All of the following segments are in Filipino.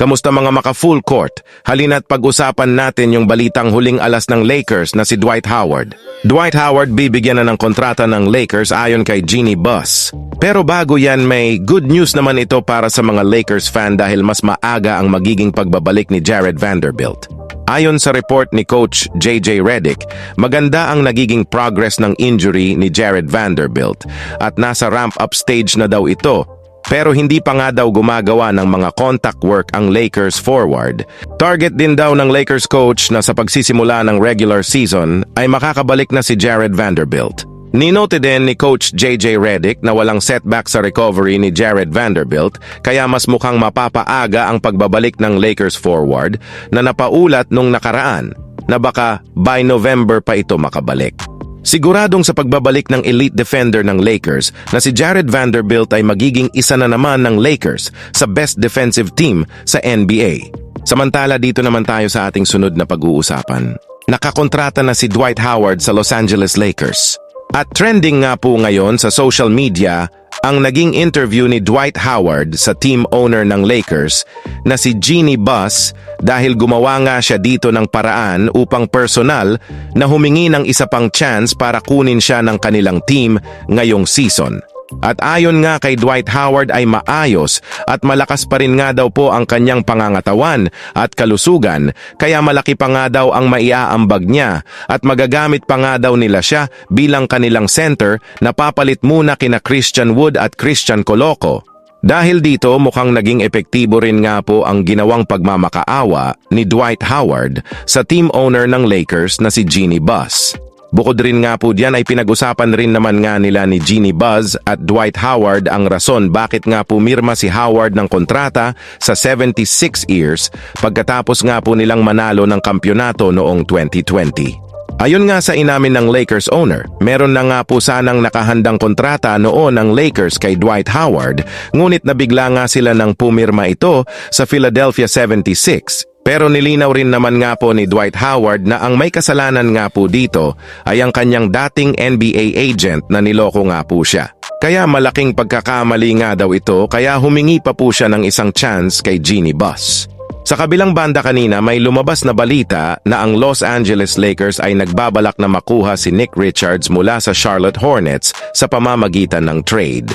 Kamusta mga maka full court? Halina't pag-usapan natin yung balitang huling alas ng Lakers na si Dwight Howard. Dwight Howard bibigyan na ng kontrata ng Lakers ayon kay Jeannie Buss. Pero bago yan may good news naman ito para sa mga Lakers fan dahil mas maaga ang magiging pagbabalik ni Jared Vanderbilt. Ayon sa report ni Coach JJ Redick, maganda ang nagiging progress ng injury ni Jared Vanderbilt at nasa ramp-up stage na daw ito pero hindi pa nga daw gumagawa ng mga contact work ang Lakers forward. Target din daw ng Lakers coach na sa pagsisimula ng regular season ay makakabalik na si Jared Vanderbilt. Ninote din ni Coach JJ Redick na walang setback sa recovery ni Jared Vanderbilt kaya mas mukhang mapapaaga ang pagbabalik ng Lakers forward na napaulat nung nakaraan na baka by November pa ito makabalik. Siguradong sa pagbabalik ng elite defender ng Lakers na si Jared Vanderbilt ay magiging isa na naman ng Lakers sa best defensive team sa NBA. Samantala dito naman tayo sa ating sunod na pag-uusapan. Nakakontrata na si Dwight Howard sa Los Angeles Lakers. At trending nga po ngayon sa social media ang naging interview ni Dwight Howard sa team owner ng Lakers na si Jeannie Buss dahil gumawa nga siya dito ng paraan upang personal na humingi ng isa pang chance para kunin siya ng kanilang team ngayong season. At ayon nga kay Dwight Howard ay maayos at malakas pa rin nga daw po ang kanyang pangangatawan at kalusugan kaya malaki pa nga daw ang maiaambag niya at magagamit pa nga daw nila siya bilang kanilang center na papalit muna kina Christian Wood at Christian Coloco. Dahil dito mukhang naging epektibo rin nga po ang ginawang pagmamakaawa ni Dwight Howard sa team owner ng Lakers na si Jeannie Buss. Bukod rin nga po diyan ay pinag-usapan rin naman nga nila ni Jeannie Buzz at Dwight Howard ang rason bakit nga pumirma si Howard ng kontrata sa 76 years pagkatapos nga po nilang manalo ng kampyonato noong 2020. Ayon nga sa inamin ng Lakers owner, meron na nga po sanang nakahandang kontrata noon ng Lakers kay Dwight Howard, ngunit nabigla nga sila ng pumirma ito sa Philadelphia 76 pero nilinaw rin naman nga po ni Dwight Howard na ang may kasalanan nga po dito ay ang kanyang dating NBA agent na niloko nga po siya. Kaya malaking pagkakamali nga daw ito kaya humingi pa po siya ng isang chance kay Jeannie Buss. Sa kabilang banda kanina may lumabas na balita na ang Los Angeles Lakers ay nagbabalak na makuha si Nick Richards mula sa Charlotte Hornets sa pamamagitan ng trade.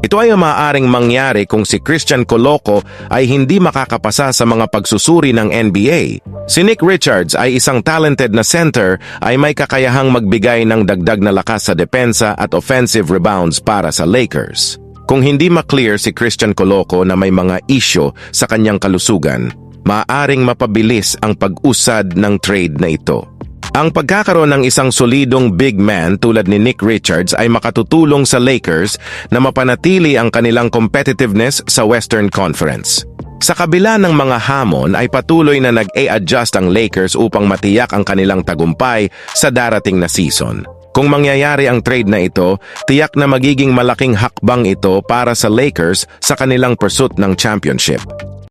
Ito ay maaaring mangyari kung si Christian Coloco ay hindi makakapasa sa mga pagsusuri ng NBA. Si Nick Richards ay isang talented na center ay may kakayahang magbigay ng dagdag na lakas sa depensa at offensive rebounds para sa Lakers. Kung hindi maklear si Christian Coloco na may mga isyo sa kanyang kalusugan, maaaring mapabilis ang pag-usad ng trade na ito. Ang pagkakaroon ng isang solidong big man tulad ni Nick Richards ay makatutulong sa Lakers na mapanatili ang kanilang competitiveness sa Western Conference. Sa kabila ng mga hamon ay patuloy na nag-a-adjust ang Lakers upang matiyak ang kanilang tagumpay sa darating na season. Kung mangyayari ang trade na ito, tiyak na magiging malaking hakbang ito para sa Lakers sa kanilang pursuit ng championship.